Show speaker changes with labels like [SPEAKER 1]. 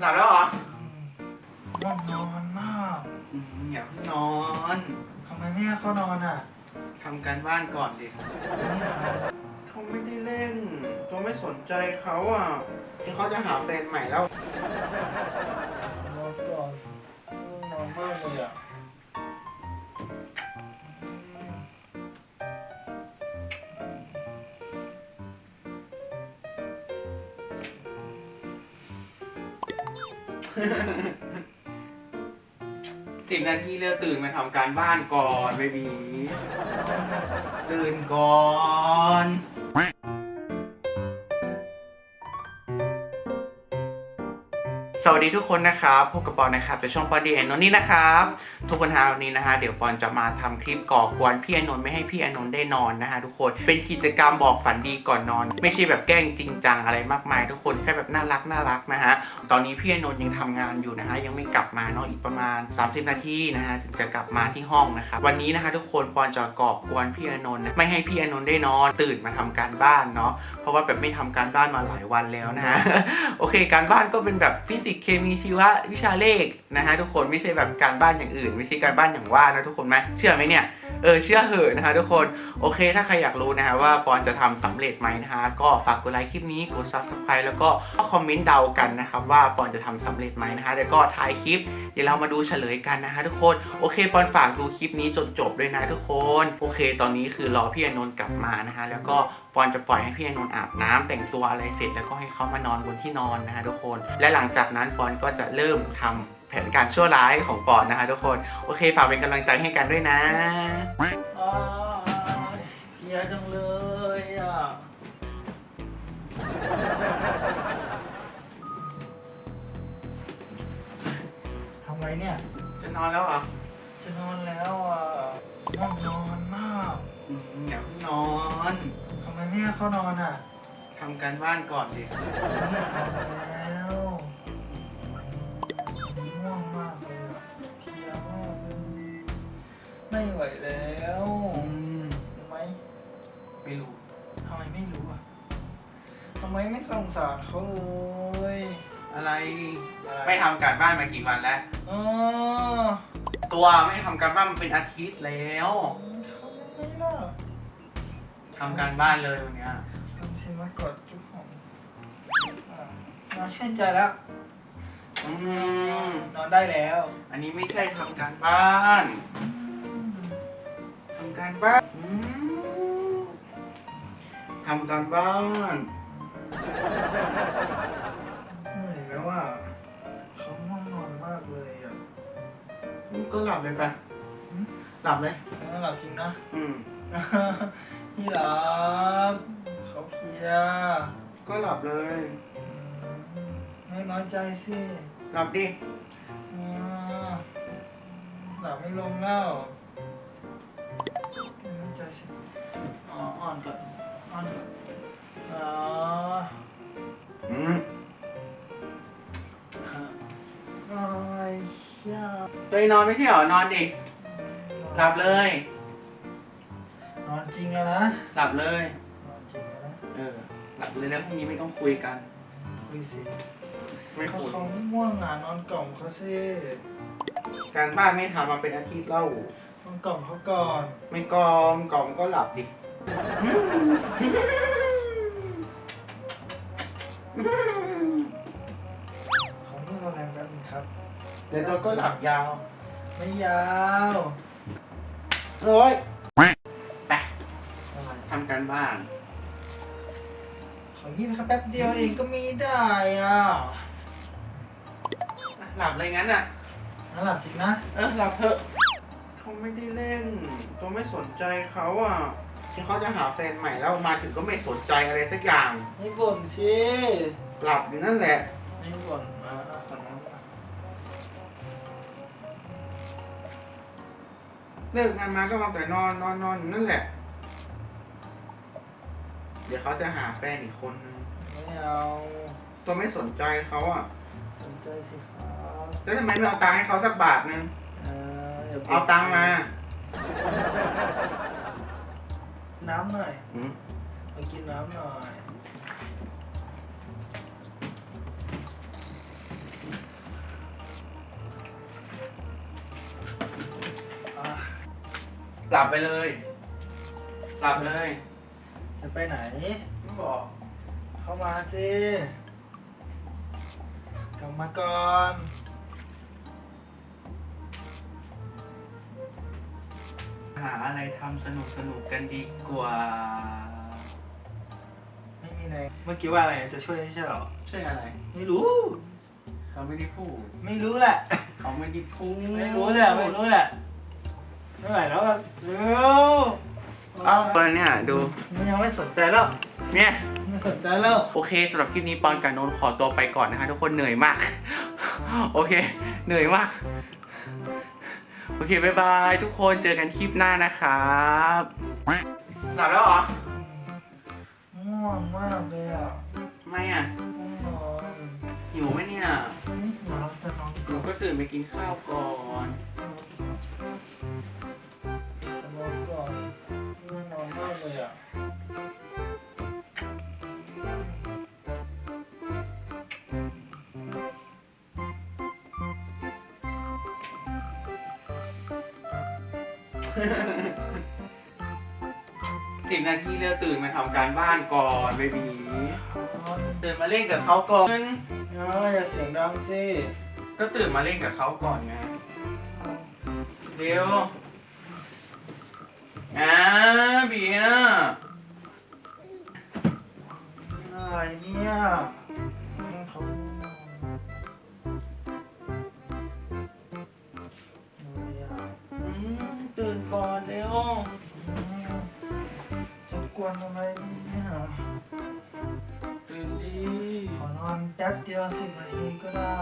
[SPEAKER 1] หลับแล้วเหรอ
[SPEAKER 2] ง่วงนอนมาก
[SPEAKER 1] อืมอย่าเพิ่งนอน
[SPEAKER 2] ทำไมไม่ให้เขานอนอะ
[SPEAKER 1] ทำการบ้านก่อนดิ
[SPEAKER 2] ไม่ทำ
[SPEAKER 1] เขาไม่ได้เล่น ตัวไม่สนใจเขาอะเขาจะหาแฟนใหม่แล้ว
[SPEAKER 2] นอนก่อนง่วงนอนมากเลยอะ
[SPEAKER 1] สิบนาทีเร็วตื่นมาทำการบ้านก่อนเบบีตื่นก่อน สวัสดีทุกคนนะครับพบกับปอนนะครับจากช่องปอนดีแอนนน์นี่นะครับ ทุกคนฮะวันนี้นะฮะเดี๋ยวปอนจะมาทำคลิปก่อกวนพี่อนนท์ไม่ให้พี่อนนท์ได้นอนนะฮะทุกคนเป็นกิจกรรมบอกฝันดีก่อนนอน ไม่ใช่แบบแกล้งจริงจังอะไรมากมาย ทุกคนแค่แบบน่ารักน่ารักนะฮะตอนนี้พี่อนนท์ยังทำงานอยู่นะฮะยังไม่กลับมาเนาะอีกประมาณ 30 นาทีนะฮะถึงจะกลับมาที่ห้องนะครับวันนี้นะคะทุกคนปอนจะก่อกวนพี่อนนท์นไม่ให้พี่อนนท์ได้นอน ตื่นมาทำการบ้านเนาะเพราะว่าแบบไม่ทำการบ้านมาหลายวันแล้วนะฮะโอเค การบ้านก็เป็นแบบฟิสิกส์เคมีชีวะวิชาเลขนะฮะทุกคนไม่ใช่แบบการบ้านอย่างอื่น ไม่ใช่การบ้านอย่างว่านะทุกคนไหมเชื่อไหมเนี่ย เออเชื่อเหอะนะฮะทุกคน โอเค ถ้าใครอยากรู้นะฮะว่าปอนจะทำสำเร็จไหมนะฮะก็ฝากกดไลค์คลิปนี้กด subscribe แล้วก็คอมเมนต์เดากันนะครับว่าปอนจะทำสำเร็จไหมนะฮะแล้วก็ท้ายคลิปเดี๋ยวเรามาดูเฉลยกันนะฮะทุกคนโอเคปอนฝากดูคลิปนี้จนจบด้วยนะทุกคนโอเค ตอนนี้คือรอพี่อนนท์กลับมานะฮะแล้วก็ปอนจะปล่อยให้พี่อนนท์อาบน้ำแต่งตัวอะไรเสร็จแล้วก็ให้เขามานอนบนที่นอนนะฮะทุกคน และหลังจากนั้นปอนก็จะเริ่มทำแผนการชั่วร้ายของปอนนะฮะทุกคน โอเคฝากเป็นกำลังใจให้กันด้วยนะ
[SPEAKER 2] อ้ายเพลียจังเลยอะทำไงเนี่ย
[SPEAKER 1] จะนอนแล้วเหรอ
[SPEAKER 2] จะนอนแล้วอะง่วงนอนมาก
[SPEAKER 1] อืมอย่าเพิ่งนอน
[SPEAKER 2] ทำไมไม่ให้เขานอนอะ
[SPEAKER 1] ทำการบ้านก่อนดิ
[SPEAKER 2] ไม่ทำแล้ว ไม่ไหวแล้ว
[SPEAKER 1] อืม
[SPEAKER 2] รู้ไหม
[SPEAKER 1] ไม่รู้
[SPEAKER 2] ทำไมไม่รู้อะทำไมไม่สงสารเขาเลย
[SPEAKER 1] อะไร
[SPEAKER 2] อะไร
[SPEAKER 1] ไม่ทำการบ้านมากี่วันแล้ว
[SPEAKER 2] อ๋อ
[SPEAKER 1] ตัวไม่ทำการบ้านมาเป็นอาทิตย์แล้ว
[SPEAKER 2] ทำยังไงล่ะ
[SPEAKER 1] ทำการบ้านเลยวันเนี้ย
[SPEAKER 2] ทำสิมากอดจุ๊บหอมอะน่าชื่นใจแล้ว
[SPEAKER 1] อืม
[SPEAKER 2] นอนได้แล้ว
[SPEAKER 1] อันนี้ไม่ใช่ทำการบ้านทำ การบ้านอืมทำการบ้าน
[SPEAKER 2] เหนื่อยแล้วอะเขาง่วงนอนมากเลยอะ
[SPEAKER 1] อืมก็หลับเลยไป
[SPEAKER 2] อืม
[SPEAKER 1] หลับเลย
[SPEAKER 2] งั้นหลับจริงนะ
[SPEAKER 1] อืม
[SPEAKER 2] พี่หลับเขาเพลีย
[SPEAKER 1] ก็หลับเลย
[SPEAKER 2] อืมไม่น้อยใจสิ
[SPEAKER 1] หลับดิ
[SPEAKER 2] อ่าหลับไม่ลงแล้วไม่น้ อยใจสิอ๋ออ่อนก่อนอ่อนก่อนอ๋อ
[SPEAKER 1] อืม
[SPEAKER 2] ไอ้เชี่ย
[SPEAKER 1] ตัวเองนอนไม่ใช่เหรอนอนดิหลับเลย
[SPEAKER 2] นอนจริงแล้วนะ
[SPEAKER 1] หลับเลย
[SPEAKER 2] นอนจริงแล้วนะ
[SPEAKER 1] เออ หลับเลยแล้วพรุ่งนี้ไม่ต้องคุยกัน
[SPEAKER 2] คุยสิ
[SPEAKER 1] ไม่
[SPEAKER 2] เขา
[SPEAKER 1] คุย
[SPEAKER 2] เขาง่วงอะนอนกล่อมเขาสิ
[SPEAKER 1] การบ้านไม่ทำมาเป็นอาทิตย์แล้ว
[SPEAKER 2] นอนกล่อมเขาก่อน
[SPEAKER 1] ไม่กอมกอมก็หลับดิ
[SPEAKER 2] เขาเพิ่งรอแรงแป๊บนึงครับ
[SPEAKER 1] เดี๋ยวตัวก็หลับยาว
[SPEAKER 2] ไม่ยาว
[SPEAKER 1] โอ้ยไป
[SPEAKER 2] อะไร
[SPEAKER 1] ทำการบ้าน
[SPEAKER 2] ขอยี่นะครับแป๊บเดียวเองก็มีได้อะ
[SPEAKER 1] หลับเลยงั้นอะ
[SPEAKER 2] น่าหลับจริงนะ
[SPEAKER 1] เออหลับเถอะ เขาไม่ได้เล่น ตัวไม่สนใจเขาอะที่เขาจะหาแฟนใหม่แล้วมาถึงก็ไม่สนใจอะไรสักอย่าง
[SPEAKER 2] ไม่บ่นสิ
[SPEAKER 1] หลับอยู่นั่นแหละ
[SPEAKER 2] ไม่บ่นนะขอน้ำอะ
[SPEAKER 1] เลิกงานมาก็มาแต่นอนนอนนอนอยู่นั่นแหละ เดี๋ยวเขาจะหาแฟนอีกคนนึง
[SPEAKER 2] ไม่เอา
[SPEAKER 1] ตัวไม่สนใจเขาอะ
[SPEAKER 2] สนใจสิครับ
[SPEAKER 1] แล้วทำไมไม่เอาตังค์ให้เขาสักบาทนึง
[SPEAKER 2] เอา
[SPEAKER 1] ตังมา
[SPEAKER 2] น้ำหน่อย
[SPEAKER 1] มา
[SPEAKER 2] กินน้ำหน่อย
[SPEAKER 1] หลับไปเลย หลับเลย
[SPEAKER 2] จะไปไหน
[SPEAKER 1] ไม่บอก
[SPEAKER 2] เข้ามาสิกลับมาก่อน
[SPEAKER 1] หาอะไรทำสนุกสนุกๆกันดีกว่า
[SPEAKER 2] ไม่มีอะไร เมื่อกี้ว่าอะไรจะช่วยไม่ใช่เหรอ
[SPEAKER 1] ช่วยอะไร
[SPEAKER 2] ไม่รู้
[SPEAKER 1] เขาไม่ได้พูด
[SPEAKER 2] ไม่รู้แหละ
[SPEAKER 1] เขาไม่ได้พูด
[SPEAKER 2] ไม่รู้แหละไม่รู้แหละไม่ไหวแล้วอะเร็ว
[SPEAKER 1] เอ้าตอนเนี่ยดู
[SPEAKER 2] มันยังไม่สนใจแล้ว
[SPEAKER 1] เนี่ย
[SPEAKER 2] ไม่สนใจแล้ว
[SPEAKER 1] โอเคสำหรับคลิปนี้ปอนกับโนนขอตัวไปก่อนนะคะทุกคนเหนื่อยมาก โอเค เหนื่อยมาก โอเคบายบายทุกคนเจอกันคลิปหน้านะครับหลับแล้วเหรอ
[SPEAKER 2] ง่วงมากเลยอะ
[SPEAKER 1] ไม่อะ
[SPEAKER 2] ง่วงนอน
[SPEAKER 1] หิวไหมเนี่ย
[SPEAKER 2] นี่เดี๋ยวเราจะนอน
[SPEAKER 1] หนูก็ตื่นไปกินข้าวก่อน
[SPEAKER 2] จะนอนก่อนง่วงนอนมากเลยอะ
[SPEAKER 1] สิบนาทีเร็วตื่นมาทำการบ้านก่อนเบบีตื่นมาเล่นกับเขาก่อน
[SPEAKER 2] เอ้ยอย่าเสียงดังสิ
[SPEAKER 1] ก็ตื่นมาเล่นกับเขาก่อนไง เร็ว
[SPEAKER 2] จะกวนอะไรเนี่ย
[SPEAKER 1] ตื่นดี
[SPEAKER 2] ขอนอนแป๊บเดียวสิบนาทีก็ได้